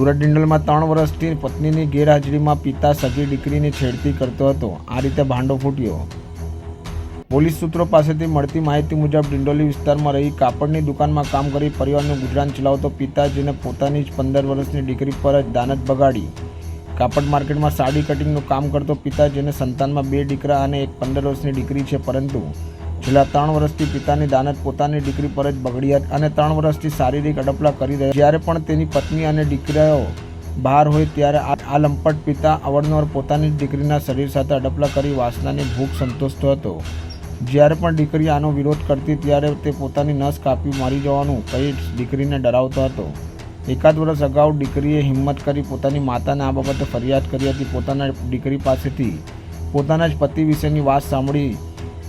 સુરત ડિંડલમાં ત્રણ વર્ષથી પત્નીની ગેરહાજરીમાં પિતા, સગી, દીકરીની છેડતી કરતો હતો. આ રીતે ભાંડો ફૂટ્યો. પોલીસ સૂત્રો પાસેથી મળતી માહિતી મુજબ ડિંડોલી વિસ્તારમાં રહી કાપડની દુકાનમાં કામ કરી પરિવારનું ગુજરાન ચલાવતો પિતા જેને પોતાની જ પંદર વર્ષની દીકરી પર જ દાનત બગાડી. કાપડ માર્કેટમાં સાડી કટિંગનું કામ કરતો પિતા જેને સંતાનમાં બે દીકરા અને એક પંદર વર્ષની દીકરી છે, પરંતુ છેલ્લા ત્રણ વર્ષથી પિતાની દાનત પોતાની દીકરી પર જ બગડી હતી અને ત્રણ વર્ષથી શારીરિક અડપલા કરી રહ્યા. જ્યારે પણ તેની પત્ની અને દીકરીઓ બહાર હોય ત્યારે આ લંપટ પિતા અવારનવાર પોતાની દીકરીના શરીર સાથે અડપલા કરી વાસનાની ભૂખ સંતોષતો હતો. જ્યારે પણ દીકરી આનો વિરોધ કરતી ત્યારે તે પોતાની નસ કાપી મારી જવાનું કહી દીકરીને ડરાવતો હતો. એકાદ વર્ષ અગાઉ દીકરીએ હિંમત કરી પોતાની માતાને આ બાબતે ફરિયાદ કરી હતી. પોતાના દીકરી પાસેથી પોતાના જ પતિ વિશેની વાત સાંભળી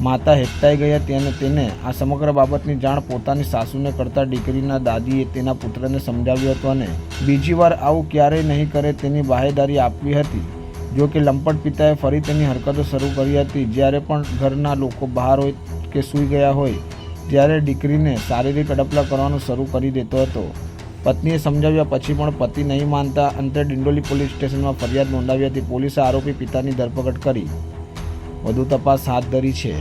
માતા હેકતાઈ ગયા તેને તેને આ સમગ્ર બાબતની જાણ પોતાની સાસુને કરતા દીકરીના દાદીએ તેના પુત્રને સમજાવ્યું હતું અને બીજી વાર આવું ક્યારેય નહીં કરે તેની બાહેદારી આપવી હતી. જો કે લંપટ પિતાએ ફરી તેની હરકતો શરૂ કરી હતી. જ્યારે પણ ઘરના લોકો બહાર હોય કે સૂઈ ગયા હોય, ત્યારે દીકરીને શારીરિક અડપલા કરવાનું શરૂ કરી દેતો હતો. પત્નીએ સમજાવ્યા પછી પણ પતિ નહીં માનતા અંતે ડિંડોલી પોલીસ સ્ટેશનમાં ફરિયાદ નોંધાવી હતી. પોલીસે આરોપી પિતાની ધરપકડ કરી. વધુ તપાસ હાથ ધરી છે.